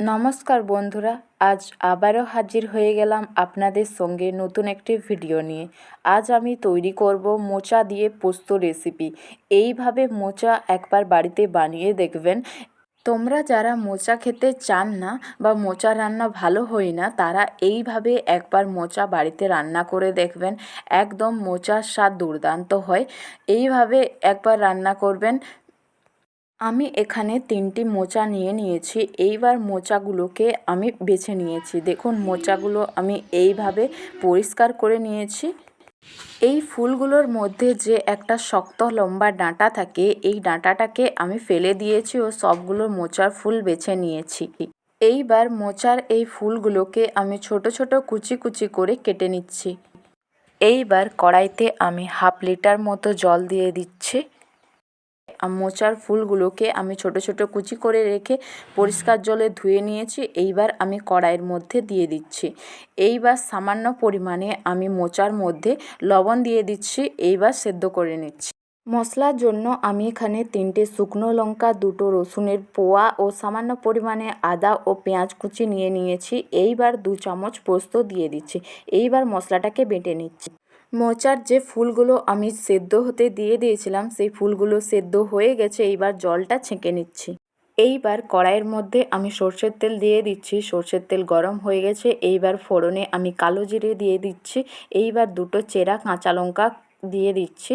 নমস্কার বন্ধুরা, আজ আবারও হাজির হয়ে গেলাম আপনাদের সঙ্গে নতুন একটি ভিডিও নিয়ে। আজ আমি তৈরি করব মোচা দিয়ে পোস্ত রেসিপি এইভাবে মোচা একবার বাড়িতে বানিয়ে দেখবেন। তোমরা যারা মোচা খেতে চান না বা মোচা রান্না ভালো হয় না, তারা এইভাবে একবার মোচা বাড়িতে রান্না করে দেখবেন। একদম মোচার স্বাদ দুর্দান্ত হয়। এইভাবে একবার রান্না করবেন। আমি এখানে তিনটি মোচা নিয়ে নিয়েছি। এইবার মোচাগুলোকে আমি বেছে নিয়েছি। দেখুন, মোচাগুলো আমি এইভাবে পরিষ্কার করে নিয়েছি। এই ফুলগুলোর মধ্যে যে একটা শক্ত লম্বা ডাঁটা থাকে, এই ডাঁটাটাকে আমি ফেলে দিয়েছি ও সবগুলো মোচার ফুল বেছে নিয়েছি। এইবার মোচার এই ফুলগুলোকে আমি ছোট ছোট কুচি কুচি করে কেটে নিচ্ছি। এইবার কড়াইতে আমি হাফ লিটার মতো জল দিয়ে দিচ্ছি। মোচার ফুলগুলোকে আমি ছোট ছোট কুচি করে রেখে পরিষ্কার জলে ধুয়ে নিয়েছি। এইবার আমি কড়াইয়ের মধ্যে দিয়ে দিচ্ছি। এইবার সামান্য পরিমাণে আমি মোচার মধ্যে লবণ দিয়ে দিচ্ছি। এইবার সেদ্ধ করে নিচ্ছি। মশলার জন্য আমি এখানে তিনটে শুকনো লঙ্কা, দুটো রসুনের পোয়া ও সামান্য পরিমাণে আদা ও পেঁয়াজ কুচি নিয়ে নিয়েছি। এইবার দু চামচ পোস্ত দিয়ে দিচ্ছি। এইবার মশলাটাকে বেটে নিচ্ছি। মোচার যে ফুলগুলো আমি সেদ্ধ হতে দিয়ে দিয়েছিলাম, সেই ফুলগুলো সেদ্ধ হয়ে গেছে, এইবার জলটা ছেঁকে নিচ্ছি। এইবার কড়াইয়ের মধ্যে আমি সর্ষের তেল দিয়ে দিচ্ছি, সর্ষের তেল গরম হয়ে গেছে, এইবার ফোড়নে আমি কালো জিরে দিয়ে দিচ্ছি, এইবার দুটো চেরা কাঁচা লঙ্কা দিয়ে দিচ্ছি,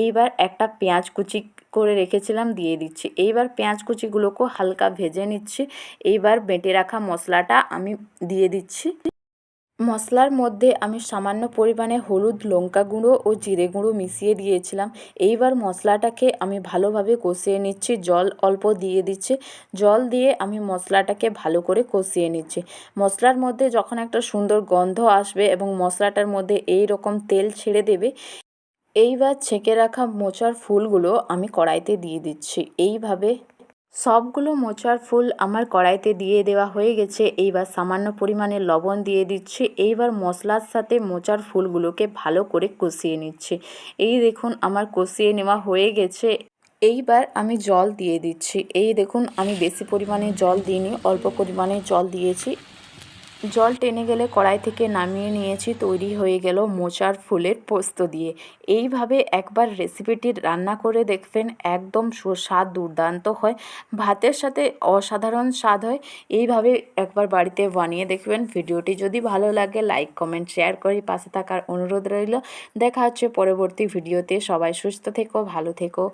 এইবার একটা পেঁয়াজ কুচি করে রেখেছিলাম, দিয়ে দিচ্ছি, এইবার পেঁয়াজ কুচিগুলোকেও হালকা ভেজে নিচ্ছি, এইবার বেটে রাখা মশলাটা আমি দিয়ে দিচ্ছি। মশলার মধ্যে আমি সামান্য পরিমাণে হলুদ লঙ্কা গুঁড়ো ও জিরে গুঁড়ো মিশিয়ে দিয়েছিলাম। এইবার মশলাটাকে আমি ভালোভাবে কষিয়ে নিচ্ছি। জল অল্প দিয়ে দিচ্ছি। জল দিয়ে আমি মশলাটাকে ভালো করে কষিয়ে নিচ্ছি। মশলার মধ্যে যখন একটা সুন্দর গন্ধ আসবে এবং মশলাটার মধ্যে এই রকম তেল ছেড়ে দেবে, এইবার ছেঁকে রাখা মোচার ফুলগুলো আমি কড়াইতে দিয়ে দিচ্ছি। এইভাবে সবগুলো মোচার ফুল আমার কড়াইতে দিয়ে দেওয়া হয়ে গেছে। এইবার সামান্য পরিমাণে লবণ দিয়ে দিচ্ছি। এইবার মশলার সাথে মোচার ফুলগুলোকে ভালো করে কষিয়ে নিচ্ছি। এই দেখুন, আমার কষিয়ে নেওয়া হয়ে গেছে। এইবার আমি জল দিয়ে দিচ্ছি। এই দেখুন, আমি বেশি পরিমাণে জল দিইনি, অল্প পরিমাণে জল দিয়েছি। জল টেনে গেলে কড়াই থেকে নামিয়ে নিয়েছি, তৈরি হয়ে গেল মোচার ফুলের পোস্ত দিয়ে। এইভাবে একবার রেসিপিটি রান্না করে দেখবেন, একদম সুস্বাদ দুর্দান্ত হয়, ভাতের সাথে অসাধারণ স্বাদ হয়। এইভাবে একবার বাড়িতে বানিয়ে দেখবেন। ভিডিওটি যদি ভালো লাগে, লাইক, কমেন্ট, শেয়ার করে পাশে থাকার অনুরোধ রইল। দেখা হচ্ছে পরবর্তী ভিডিওতে। সবাই সুস্থ থেকো, ভালো থেকো।